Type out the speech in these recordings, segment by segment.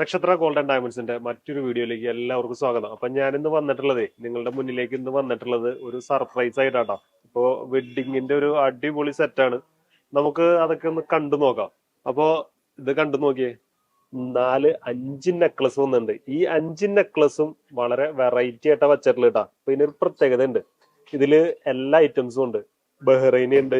നക്ഷത്ര ഗോൾഡൻ ഡയമണ്ട്സിന്റെ മറ്റൊരു വീഡിയോയിലേക്ക് എല്ലാവർക്കും സ്വാഗതം. അപ്പൊ ഞാൻ ഇന്ന് വന്നിട്ടുള്ളത് നിങ്ങളുടെ മുന്നിലേക്ക് ഇന്ന് വന്നിട്ടുള്ളത് ഒരു സർപ്രൈസ് ആയിട്ടാട്ടോ. ഇപ്പോ വെഡിങ്ങിന്റെ ഒരു അടിപൊളി സെറ്റാണ് നമുക്ക് അതൊക്കെ ഒന്ന് കണ്ടു നോക്കാം. അപ്പോ ഇത് കണ്ടു നോക്കിയേ നാല് അഞ്ച് നെക്ലസ് വന്നിട്ടുണ്ട്. ഈ അഞ്ച് നെക്ലസും വളരെ വെറൈറ്റി ആയിട്ടാ വച്ചിട്ടുള്ളത് കേട്ടാ അപ്പൊ ഇതിനൊരു പ്രത്യേകത ഉണ്ട്. ഇതിൽ എല്ലാ ഐറ്റംസും ഉണ്ട്. ബഹ്റൈനി ഉണ്ട്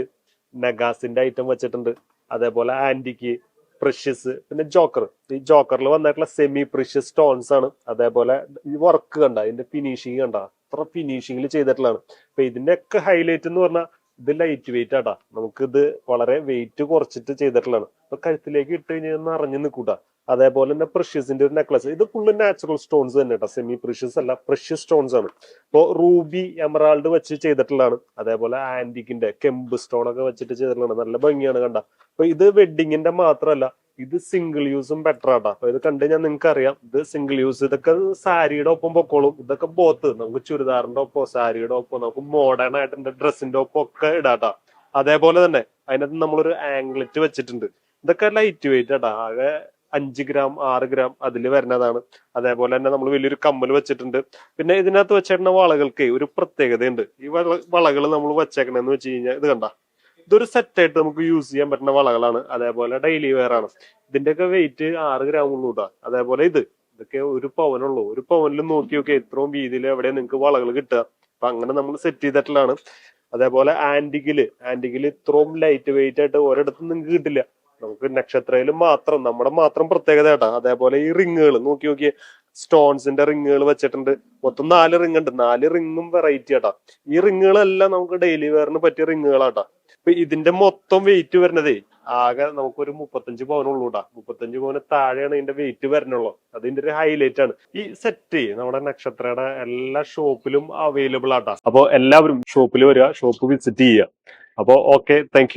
നഗാസിന്റെ ഐറ്റം വെച്ചിട്ടുണ്ട്. അതേപോലെ ആന്റിക്ക് പ്രഷ്യസ് പിന്നെ ജോക്കർ ഈ ജോക്കറിൽ വന്നിട്ടുള്ള സെമി പ്രഷ്യസ് സ്റ്റോൺസ് ആണ്. അതേപോലെ ഈ വർക്ക് കണ്ട ഇതിന്റെ ഫിനിഷിങ് കണ്ട. അത്ര ഫിനിഷിങ്ങിൽ ചെയ്തിട്ടുള്ളതാണ്. അപ്പൊ ഇതിന്റെ ഒക്കെ ഹൈലൈറ്റ് എന്ന് പറഞ്ഞാൽ ഇത് ലൈറ്റ് വെയിറ്റ് ആട്ടാ. നമുക്ക് ഇത് വളരെ വെയിറ്റ് കുറച്ചിട്ട് ചെയ്തിട്ടുള്ളതാണ്. അപ്പൊ കഴുത്തിലേക്ക് ഇട്ട് കഴിഞ്ഞാൽ അറിഞ്ഞു നിൽക്കൂട്ടാ. അതേപോലെ തന്നെ പ്രഷ്യസിന്റെ ഒരു നെക്ലസ് ഇത് ഫുള്ള് നാച്ചുറൽ സ്റ്റോൺസ് തന്നെ കേട്ടോ സെമി പ്രഷ്യസ് അല്ല പ്രഷ്യസ് സ്റ്റോൺസ് ആണ്. ഇപ്പോ റൂബി എമറാൾഡ് വെച്ച് ചെയ്തിട്ടുള്ളതാണ്. അതേപോലെ ആന്റിക്കിന്റെ കെമ്പ് സ്റ്റോൺ ഒക്കെ വെച്ചിട്ട് ചെയ്തിട്ടുള്ളതാണ്. നല്ല ഭംഗിയാണ് കണ്ട. അപ്പൊ ഇത് വെഡിങ്ങിന്റെ മാത്രമല്ല ഇത് സിംഗിൾ യൂസും ബെറ്റർ ആട്ടാ. അപ്പൊ ഇത് കണ്ടു ഞാൻ നിങ്ങൾക്ക് അറിയാം ഇത് സിംഗിൾ യൂസ് ഇതൊക്കെ സാരിയുടെ ഒപ്പം പൊക്കോളും. ഇതൊക്കെ ബോത്ത് നമുക്ക് ചുരിദാറിന്റെ ഒപ്പം സാരിയുടെ ഒപ്പം നമുക്ക് മോഡേൺ ആയിട്ട് ഡ്രസ്സിന്റെ ഒപ്പം ഒക്കെ ഇടാട്ടാ. അതേപോലെ തന്നെ അതിനകത്ത് നമ്മളൊരു ആംഗ്ലറ്റ് വെച്ചിട്ടുണ്ട്. ഇതൊക്കെ ലൈറ്റ് വെയിറ്റ് ആട്ടാ. ആകെ അഞ്ച് ഗ്രാം ആറ് ഗ്രാം അതിൽ വരുന്നതാണ്. അതേപോലെ തന്നെ നമ്മൾ വലിയൊരു കമ്മൽ വെച്ചിട്ടുണ്ട്. പിന്നെ ഇതിനകത്ത് വെച്ചേക്കുന്ന വളകൾക്ക് ഒരു പ്രത്യേകതയുണ്ട്. ഈ വള വളകൾ നമ്മൾ വെച്ചേക്കണെന്ന് വെച്ച് കഴിഞ്ഞാൽ ഇത് കണ്ട. ഇതൊരു സെറ്റായിട്ട് നമുക്ക് യൂസ് ചെയ്യാൻ പറ്റുന്ന വളകളാണ്. അതേപോലെ ഡെയിലി വെയർ ആണ്. ഇതിന്റെയൊക്കെ വെയിറ്റ് ആറ് ഗ്രാം ഉള്ളൂ കേട്ടോ അതേപോലെ ഇത്. ഇതൊക്കെ ഒരു പവനുള്ളൂ. ഒരു പവനിൽ നോക്കി നോക്കി എത്രയും വീതിയിൽ എവിടെ നിങ്ങൾക്ക് വളകൾ കിട്ടുക. അപ്പൊ അങ്ങനെ നമ്മൾ സെറ്റ് ചെയ്തിട്ടുള്ളതാണ്. അതേപോലെ ആന്റിക്കിൽ ആന്റിക്കിൽ ഇത്രയും ലൈറ്റ് വെയിറ്റ് ആയിട്ട് ഒരിടത്തും നിങ്ങൾക്ക് കിട്ടില്ല. നമുക്ക് നക്ഷത്രയിൽ മാത്രം നമ്മുടെ മാത്രം പ്രത്യേകത കേട്ടാ അതേപോലെ ഈ റിങ്ങുകൾ നോക്കി നോക്കി സ്റ്റോൺസിന്റെ റിങ്ങുകൾ വെച്ചിട്ടുണ്ട്. മൊത്തം നാല് റിങ് ഉണ്ട്. നാല് റിങ്ങും വെറൈറ്റി ആട്ടാ ഈ റിങ്ങുകളെല്ലാം നമുക്ക് ഡെയിലി വെയറിന് പറ്റിയ റിങ്ങുകളാട്ടാ ഇപ്പൊ ഇതിന്റെ മൊത്തം വെയിറ്റ് വരുന്നതേ ആകെ നമുക്കൊരു മുപ്പത്തഞ്ച് പവനുള്ളൂ കേട്ടാ മുപ്പത്തഞ്ച് പവന് താഴെയാണ് ഇതിന്റെ വെയിറ്റ് വരണുള്ളൂ അതിന്റെ ഒരു ഹൈലൈറ്റ് ആണ്. ഈ സെറ്റ് നമ്മുടെ നക്ഷത്രയുടെ എല്ലാ ഷോപ്പിലും അവൈലബിൾ ആട്ടാ. അപ്പൊ എല്ലാവരും ഷോപ്പിൽ വരിക ഷോപ്പ് വിസിറ്റ് ചെയ്യുക. അപ്പൊ okay thank